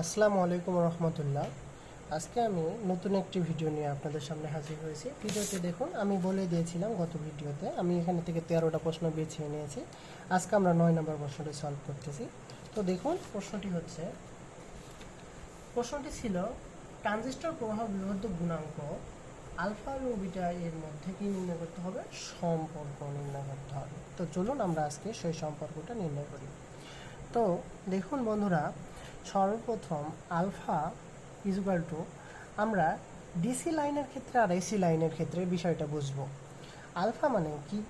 আসসালামু আলাইকুম রহমতুল্লাহ। আজকে আমি নতুন একটি ভিডিও নিয়ে আপনাদের সামনে হাজির হয়েছি। ভিডিওটি দেখুন, আমি বলে দিয়েছিলাম গত ভিডিওতে, আমি এখানে থেকে তেরোটা প্রশ্ন বেছে নিয়েছি। আজকে আমরা নয় নম্বর প্রশ্নটি সলভ করতেছি। তো দেখুন, প্রশ্নটি হচ্ছে, প্রশ্নটি ছিল, ট্রানজিস্টর প্রভাব বিবদ্ধ গুণাঙ্ক আলফা এবং বিটা এর মধ্যে কি নির্ণয় করতে হবে? সম্পর্ক নির্ণয় করতে হবে। তো চলুন আমরা আজকে সেই সম্পর্কটা নির্ণয় করি। তো দেখুন বন্ধুরা সর্বপ্রথম আলফা ইজুকাল টু, আমরা ডিসি লাইনের ক্ষেত্রে আর এসি লাইনের ক্ষেত্রে বিষয়টা বুঝব। আলফা মানে কি?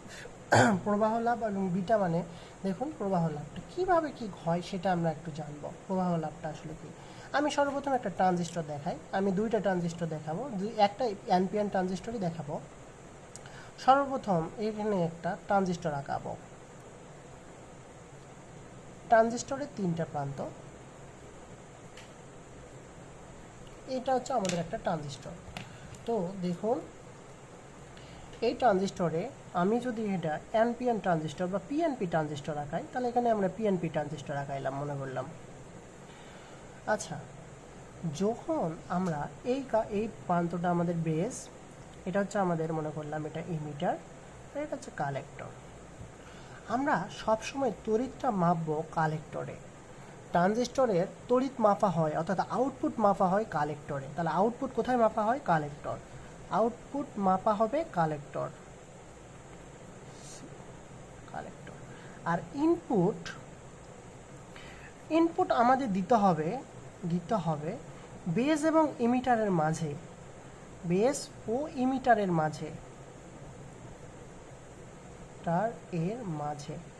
প্রবাহ লাভ এবং বিটা মানে দেখুন প্রবাহ লাভটা কীভাবে কি হয় সেটা আমরা একটু জানব। প্রবাহ লাভটা আসলে কি? আমি সর্বপ্রথম একটা ট্রানজিস্টর দেখাই। আমি দুইটা ট্রানজিস্টর দেখাবো। দুই, একটা এনপিএন ট্রানজিস্টরই দেখাবো। সর্বপ্রথম এখানে একটা ট্রানজিস্টর আঁকাবো। ট্রানজিস্টরের তিনটা প্রান্ত। এটা হচ্ছে আমাদের একটা ট্রানজিস্টর। তো দেখুন, এই ট্রানজিস্টরে আমি যদি এটা এনপিএন ট্রানজিস্টর বা পিএনপি ট্রানজিস্টর আঁকাই, তাহলে এখানে আমরা পিএনপি ট্রানজিস্টর আঁকাইলাম, মনে করলাম। আচ্ছা যখন আমরা এই এই প্রান্তটা আমাদের বেস, এটা হচ্ছে আমাদের, মনে করলাম এটা ইমিটার এটা হচ্ছে কালেক্টর। আমরা সবসময় তড়িৎটা মাপবো কালেক্টরে। ট্রানজিস্টরের তড়িৎ মাপা হয়, অর্থাৎ আউটপুট মাপা হয় কালেক্টরে। তাহলে আউটপুট কোথায় মাপা হয়? কালেক্টর। আউটপুট মাপা হবে কালেক্টর। কালেক্টর। আর ইনপুট ইনপুট আমাদের দিতে হবে দিতে হবে বেস এবং ইমিটারের মাঝে। বেস ও ইমিটারের মাঝে। তার এর মাঝে।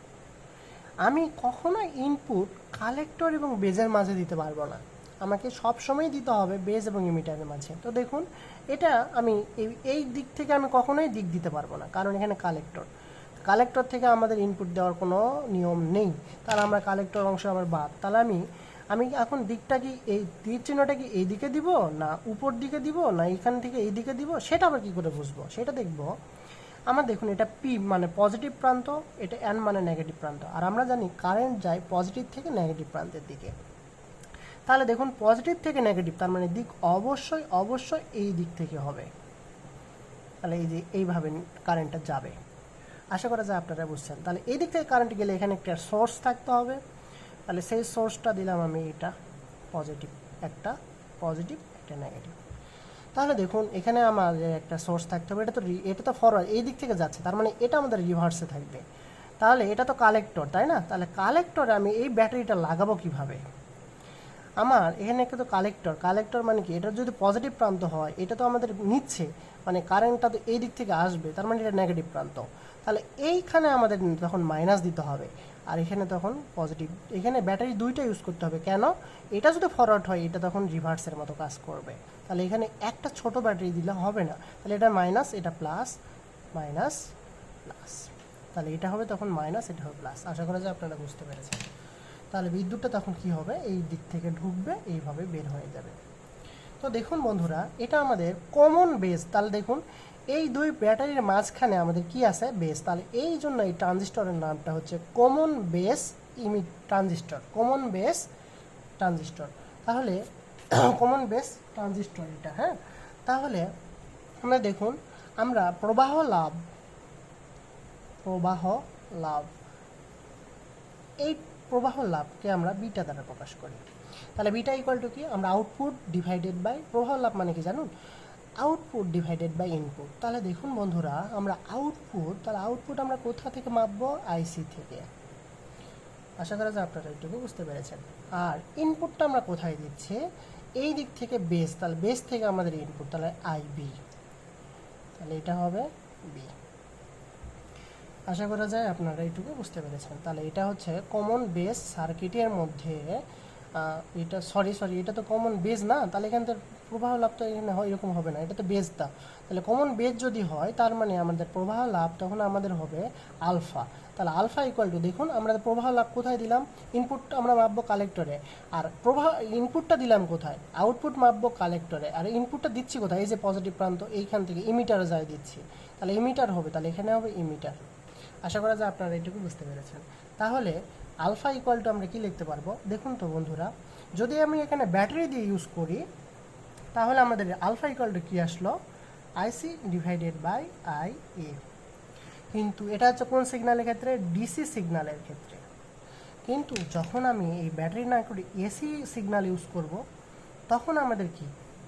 আমি কখনো ইনপুট কালেক্টর এবং বেজের মাঝে দিতে পারব না। আমাকে সব সময় দিতে হবে বেজ এবং ইমিটারের মাঝে। তো দেখুন, এটা আমি এই দিক থেকে আমি কখনোই দিক দিতে পারব না, কারণ এখানে কালেক্টর কালেক্টর থেকে আমাদের ইনপুট দেওয়ার কোনো নিয়ম নেই। তাহলে আমরা কালেক্টর অংশ আমার বাদ। তাহলে আমি আমি এখন দিকটা কি এই তীর চিহ্নটা কি এই দিকে দিব, না উপর দিকে দিব, না এখান থেকে এই দিকে দিব? সেটা আবার কি করে বুঝব? সেটা দেখব। আমার দেখুন, এটা পি মানে পজিটিভ প্রান্ত, এটা এন মানে নেগেটিভ প্রান্ত। আর আমরা জানি কারেন্ট যায় পজিটিভ থেকে নেগেটিভ প্রান্তের দিকে। তাহলে দেখুন পজিটিভ থেকে নেগেটিভ তার মানে দিক অবশ্যই অবশ্যই এই দিক থেকে হবে। তাহলে এই যে এইভাবে কারেন্টটা যাবে। আশা করা যায় আপনারা বুঝছেন। তাহলে এই দিক থেকে কারেন্ট গেলে এখানে একটা সোর্স থাকতে হবে। তাহলে সেই সোর্সটা দিলাম আমি এটা পজিটিভ একটা পজিটিভ একটা নেগেটিভ তাহলে দেখুন, এখানে আমার একটা সোর্স থাকতে হবে, এটা তো এটা তো ফরওয়ার্ড এই দিক থেকে যাচ্ছে, তার মানে এটা আমাদের রিভার্সে থাকবে। তাহলে এটা তো কালেক্টর তাই না? তাহলে কালেক্টরে আমি এই ব্যাটারিটা লাগাবো কীভাবে? আমার এখানে একটা তো কালেক্টর কালেক্টর মানে কি? এটা যদি পজিটিভ প্রান্ত হয়, এটা তো আমাদের নিচ্ছে মানে কারেন্টটা তো এই দিক থেকে আসবে, তার মানে এটা নেগেটিভ প্রান্ত। তাহলে এইখানে আমাদের তখন মাইনাস দিতে হবে, আর এখানে তখন পজিটিভ এখানে ব্যাটারি দুইটা ইউজ করতে হবে, কেন? এটা যদি ফরওয়ার্ড হয়, এটা তখন রিভার্সের মতো কাজ করবে। তাহলে এখানে একটা ছোট ব্যাটারি দিলে হবে না। তাহলে এটা মাইনাস এটা প্লাস মাইনাস প্লাস তাহলে এটা হবে তখন মাইনাস এটা হবে প্লাস আশা করা যায় আপনারা বুঝতে পেরেছেন। তাহলে বিদ্যুৎটা তখন কি হবে? এই দিক থেকে ঢুকবে, এইভাবে বের হয়ে যাবে। তো দেখুন বন্ধুরা, এটা আমাদের কমন বেস তাহলে দেখুন, এই দুই ব্যাটারির মাঝখানে আমাদের কি আছে? বেস তাহলে এই জন্য এই ট্রানজিস্টরের নামটা হচ্ছে কমন বেস ইমি ট্রানজিস্টর কমন বেস ট্রানজিস্টর তাহলে কমন বেস ট্রানজিস্টর এটা হ্যাঁ? তাহলে আমরা দেখুন, আমরা প্রবাহ লাভ প্রবাহ লাভ, এই প্রবাহ লাভকে আমরা বিটা দ্বারা প্রকাশ করি। তাহলে বিটা ইকুয়াল টু কি? আমরা আউটপুট ডিভাইডেড বাই প্রবাহ লাভ মানে কি জানুন? আউটপুট ডিভাইডেড বাই ইনপুট তাহলে দেখুন বন্ধুরা, আমরা আউটপুট তাহলে আউটপুট আমরা কোথা থেকে মাপবো? আইসি থেকে। আশা করা যায় আপনারা এইটুকু বুঝতে পেরেছেন। আর ইনপুটটা আমরা কোথায় দিচ্ছি? এই দিক থেকে বেস তাহলে বেস থেকে আমাদের ইনপুট তাহলে আই বি তাহলে এটা হবে বি আশা করা যায় আপনারা এইটুকু বুঝতে পেরেছেন। তাহলে এটা হচ্ছে কমন বেস সার্কিটের মধ্যে এটা সরি সরি এটা তো কমন বেস না, তাহলে এখান থেকে প্রবাহ লাভ তো এখানে হয়, এরকম হবে না। এটা তো বেজ বেজটা তাহলে কমন বেজ যদি হয়, তার মানে আমাদের প্রবাহ লাভ তখন আমাদের হবে আলফা। তাহলে আলফা ইকুয়াল টু দেখুন, আমরা প্রবাহ লাভ কোথায় দিলাম? ইনপুট আমরা মাপবো কালেক্টরে আর প্রবাহ ইনপুটটা দিলাম কোথায়? আউটপুট মাপবো কালেক্টরে আর ইনপুটটা দিচ্ছি কোথায়? এই যে পজিটিভ প্রান্ত, এইখান থেকে ইমিটারে যায় দিচ্ছি। তাহলে ইমিটার হবে, তাহলে এখানে হবে ইমিটার আশা করা যায় আপনারা এইটুকু বুঝতে পেরেছেন। তাহলে আলফা ইকুয়াল টু আমরা কি লিখতে পারব? দেখুন তো বন্ধুরা, যদি আমি এখানে ব্যাটারি দিয়ে ইউজ করি তাহলে আমাদের আলফা ইকুয়াল টু কী আসলো? IC divided by I A কিন্তু এটা হচ্ছে কোন সিগনালের ক্ষেত্রে? ডিসি সিগনালের ক্ষেত্রে। কিন্তু যখন আমি এই ব্যাটারি না করে এসি সিগনাল ইউজ করব, তখন আমাদের কি?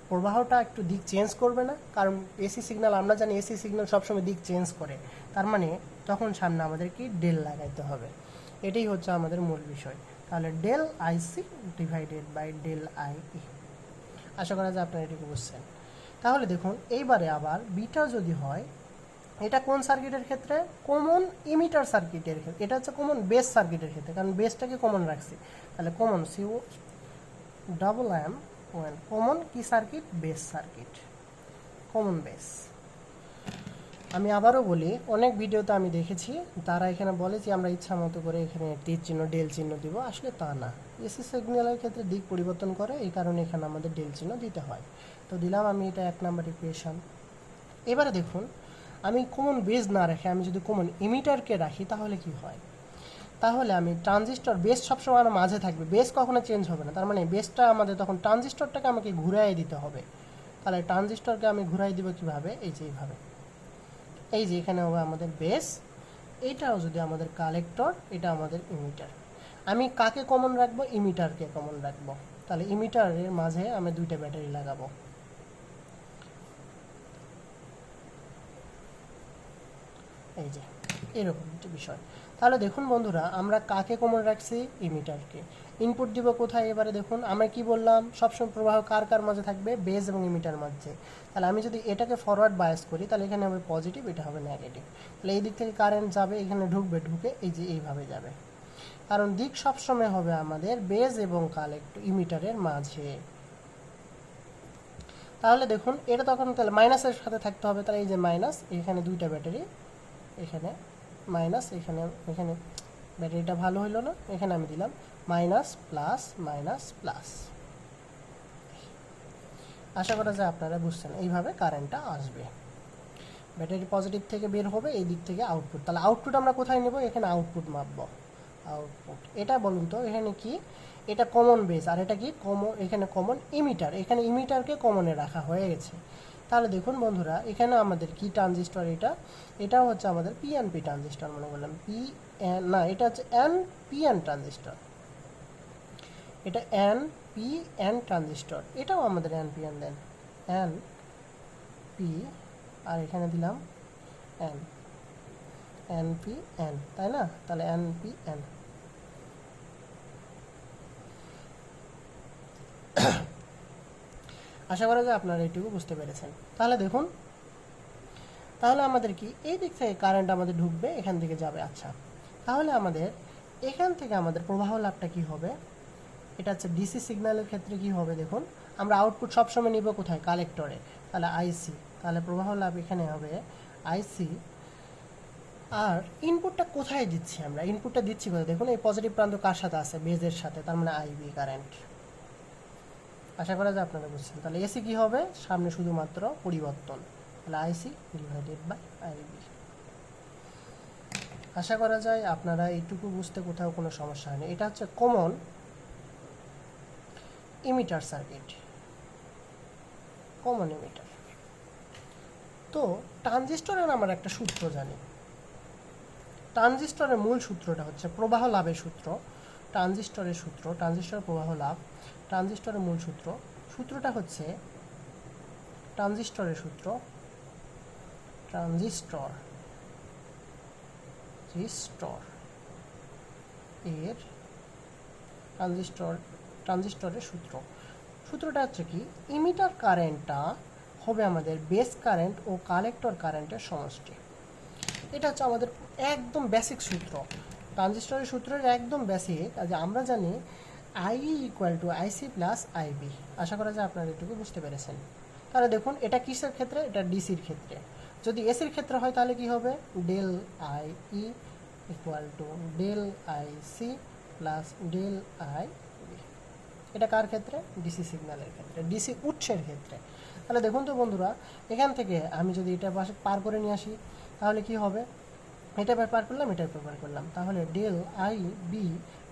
প্রবাহটা একটু দিক চেঞ্জ করবে না? কারণ এসি সিগনাল আমরা জানি এসি সিগনাল সবসময় দিক চেঞ্জ করে। তার মানে তখন সামনে আমাদের কি? ডেল লাগাইতে হবে। এটাই হচ্ছে আমাদের মূল বিষয়। তাহলে del IC divided by del I E আশা করা যায় আপনারা এটুকু বুঝছেন। তাহলে দেখুন, এইবারে আবার বিটা যদি হয়, এটা কোন সার্কিটের ক্ষেত্রে? কমন ইমিটার সার্কিটের ক্ষেত্রে। এটা হচ্ছে কমন বেস সার্কিটের ক্ষেত্রে। কারণ বেসটাকে কমন রাখছি। তাহলে common C O double M O N common কি circuit? Base circuit. Common base আমি আবারও বলি, অনেক ভিডিওতে আমি দেখেছি, তারা এখানে বলে যে আমরা ইচ্ছা মতো করে এখানে তীর চিহ্ন ডেল চিহ্ন দিব। আসলে তা না। এসি সিগন্যালের ক্ষেত্রে দিক পরিবর্তন করে, এই কারণে এখানে আমাদের ডেল চিহ্ন দিতে হয়। তো দিলাম আমি এটা এক নাম্বার ইকুয়েশন এবারে দেখুন, আমি কমন বেস না রেখে, আমি যদি কমন ইমিটারকে রাখি, তাহলে কি হয়? তাহলে আমি ট্রানজিস্টর বেস সবসময় আমার মাঝে থাকবে। বেস কখনো চেঞ্জ হবে না। তার মানে বেসটা আমাদের তখন ট্রানজিস্টরটাকে আমাকে ঘুরাই দিতে হবে। তাহলে ট্রানজিস্টরকে আমি ঘুরাই দিব কীভাবে? এই যে এইভাবে। এই যে এখানে হবে আমাদের বেস এটাও যদি আমাদের কালেক্টর এটা আমাদের ইমিটার আমি কাকে কমন রাখব? ইমিটারকে কমন রাখব। তাহলে ইমিটারের মাঝে আমি দুইটা ব্যাটারি লাগাবো। এই যে, এরকম একটা বিষয়। তাহলে দেখুন বন্ধুরা, আমরা কাকে কমন রাখছি? ইমিটারকে ইনপুট দিব কোথায়? এবারে দেখুন, আমরা কি বললাম? সবসময় প্রবাহ কার কার মাঝে থাকবে? বেজ এবং ইমিটার মাঝে। তাহলে আমি যদি এটাকে ফরওয়ার্ড বায়াস করি, তাহলে এখানে হবে পজিটিভ এটা হবে নেগেটিভ তাহলে এই দিক থেকে কারেন্ট যাবে, এখানে ঢুকবে, ঢুকে এই যে এইভাবে যাবে। কারণ দিক সবসময় হবে আমাদের বেজ এবং কালেক্ট ইমিটারের মাঝে। তাহলে দেখুন, এটা তখন তাহলে মাইনাসের সাথে থাকতে হবে। তাহলে এই যে মাইনাস এখানে দুইটা ব্যাটারি এখানে মাইনাস এখানে এখানে ব্যাটারিটা ভালো হইল না, এখানে আমি দিলাম। Minus plus minus plus. আশা করা যায় আপনারা বুঝছেন, এইভাবে কারেন্টটা আসবে। ব্যাটারি পজিটিভ থেকে বের হবে, এই দিক থেকে আউটপুট তাহলে আউটপুট আমরা কোথায় নেব? এখানে আউটপুট মাপবো। আউটপুট এটা বলুন তো, এখানে কি? এটা কমন বেস আর এটা কি? কমন এখানে কমন ইমিটার এখানে ইমিটারকে কমনে রাখা হয়ে গেছে। তাহলে দেখুন বন্ধুরা, এখানে আমাদের কি ট্রানজিস্টর এটা? এটা হচ্ছে আমাদের পিএনপি ট্রানজিস্টর মনে করলাম। পি না, এটা হচ্ছে এন পিএন ট্রানজিস্টর এটা এন পি এন ট্রানজিস্টর এটাও আমাদের এন পি এন দেন। এন পি আর এখানে দিলাম এন এন পি এন তাই না? তাহলে এন পি এন আশা করা যায় আপনারা এইটুকু বুঝতে পেরেছেন। তাহলে দেখুন, তাহলে আমাদের কি? এই দিক থেকে কারেন্ট আমাদের ঢুকবে, এখান থেকে যাবে। আচ্ছা তাহলে আমাদের, এখান থেকে আমাদের প্রবাহ লাভটা কি হবে? এটা হচ্ছে ডিসি সিগন্যালের ক্ষেত্রে কি হবে দেখুন, আমরা আউটপুট সবসময় নিব কোথায়? কালেক্টরে তাহলে আইসি তাহলে প্রবাহ লাভ এখানে হবে আইসি আর ইনপুটটা কোথায় দিচ্ছি আমরা? ইনপুটটা দিচ্ছি কোথায়? দেখুন, এই পজিটিভ প্রান্ত কার সাথে আছে? বেজের সাথে, তার মানে আইবি কারেন্ট আশা করা যায় আপনারা বুঝছেন। তাহলে এসি কি হবে? সামনে শুধুমাত্র পরিবর্তন। তাহলে আইসি ডিভাইডেড বাই আইবি আশা করা যায় আপনারা এইটুকু বুঝতে কোথাও কোনো সমস্যা হয়নি। এটা হচ্ছে common emitter circuit common emitter তো ট্রানজিস্টরের আমরা একটা সূত্র জানি। ট্রানজিস্টরের মূল সূত্রটা হচ্ছে প্রবাহ লাভের সূত্র। ট্রানজিস্টরের সূত্র ট্রানজিস্টর প্রবাহ লাভ ট্রানজিস্টরের মূল সূত্র। সূত্রটা হচ্ছে ট্রানজিস্টরের সূত্র ট্রানজিস্টর রিস্টর এর ট্রানজিস্টর ট্রানজিস্টরের সূত্র। সূত্রটা হচ্ছে কি, ইমিটার কারেন্টটা হবে আমাদের বেস কারেন্ট ও কালেক্টর কারেন্টের সমষ্টি। এটা হচ্ছে আমাদের একদম বেসিক সূত্র। ট্রানজিস্টরের সূত্রের একদম বেসিক যে আমরা জানি I equal to IC plus IB আশা করা যায় আপনারা এটুকু বুঝতে পেরেছেন। তাহলে দেখুন, এটা কিসের ক্ষেত্রে? এটা ডিসির ক্ষেত্রে। যদি এসির ক্ষেত্রে হয় তাহলে কি হবে? Del I E equal to del I C plus del I B এটা কার ক্ষেত্রে? ডিসি সিগন্যালের ক্ষেত্রে ডিসি উৎসের ক্ষেত্রে। তাহলে দেখুন তো বন্ধুরা, এখান থেকে আমি যদি এটা পার করে নিয়ে আসি, তাহলে কি হবে? এটা পার করলাম, এটা পার করলাম। তাহলে del I B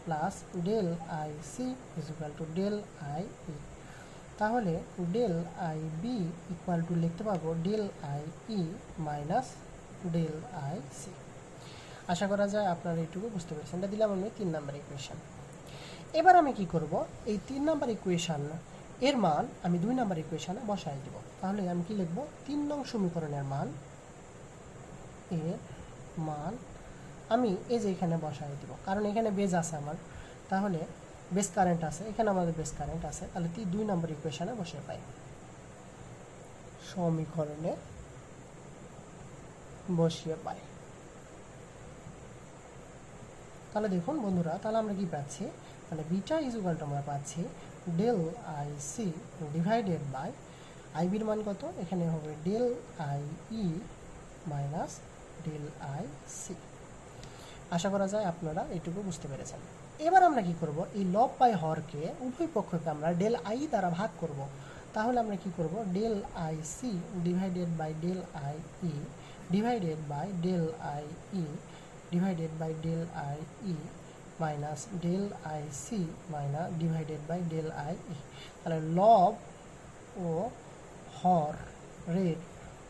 plus del I C equal to del I E তাহলে del I B equal to লিখতে পারব del I E minus del I C আশা করা যায় আপনারা এইটুকু বুঝতে পেরেছেন। এটা দিলাম আমি তিন নাম্বার ইকুয়েশন এবার আমি কি করব? এই তিন নাম্বার ইকুয়েশান এর মান আমি দুই নাম্বার ইকুয়েশনে বসাই দিব। তাহলে আমি কি লিখব? তিন নং সমীকরণের মান, এর মান আমি এই যে এখানে বসাই দিব। কারণ এখানে বেজ আছে আমার। তাহলে বেস কারেন্ট আছে, এখানে আমাদের বেস কারেন্ট আছে। তাহলে তি- দুই নম্বর ইকুয়েশনে বসে পাই। সমীকরণে বসিয়ে পাই। তাহলে দেখুন বন্ধুরা, তাহলে আমরা কি পাচ্ছি? তাহলে বিটা ইজ ইকুয়াল টু আমরা পাচ্ছি del I C divided by আইবির মান কত? এখানে হবে del I E minus del I C আশা করা যায় আপনারা এটুকু বুঝতে পেরেছেন। এবার আমরা কি করব? এই লব বাই হরকে, উভয় পক্ষকে আমরা ডেল আই দ্বারা ভাগ করব। তাহলে আমরা কি করব? Del I C divided by del I E divided by del I E divided by del I E minus del I C minus divided by del I তাহলে লব ও হর রেট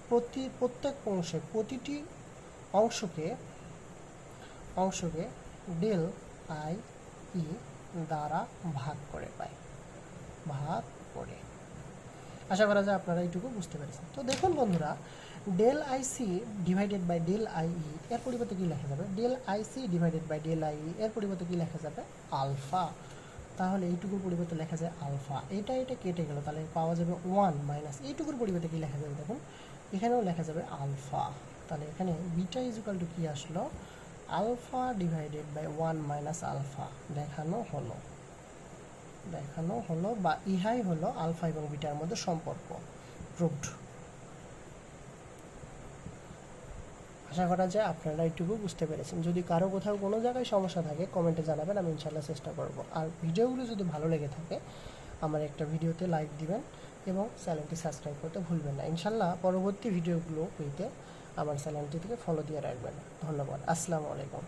প্রতি, প্রত্যেক অংশে, প্রতিটি অংশকে অংশকে ডেল আই ই দ্বারা ভাগ করে পাই ভাগ করে। আশা করা যায় আপনারা এইটুকু বুঝতে পেরেছেন। তো দেখুন বন্ধুরা del I C divided by del I E এর পরিবর্তে কী লেখা যাবে? Del I C divided by del I E এর পরিবর্তে কী লেখা যাবে? আলফা তাহলে এইটুকুর পরিবর্তে লেখা যায় আলফা এটা এটা কেটে গেল, তাহলে পাওয়া যাবে ওয়ান মাইনাস এইটুকুর পরিবর্তে কী লেখা যাবে দেখুন? এখানেও লেখা যাবে আলফা তাহলে এখানে বিটা ইজুকাল টু কী আসলো? Alpha divided by one minus alpha দেখানো হলো। দেখানো হলো বা ইহাই হলো আলফা এবং বিটার মধ্যে সম্পর্ক। প্রুভড আশা করা যায় আপনারা এইটুকু বুঝতে পেরেছেন। যদি কারও কোথাও কোনো জায়গায় সমস্যা থাকে কমেন্টে জানাবেন, আমি ইনশাল্লাহ চেষ্টা করব। আর ভিডিওগুলো যদি ভালো লেগে থাকে, আমার একটা ভিডিওতে লাইক দিবেন এবং চ্যানেলটি সাবস্ক্রাইব করতে ভুলবেন না। ইনশাল্লাহ পরবর্তী ভিডিওগুলো পেতে আমার চ্যানেলটি থেকে ফলো দিয়ে রাখবেন। ধন্যবাদ। আসসালামু আলাইকুম।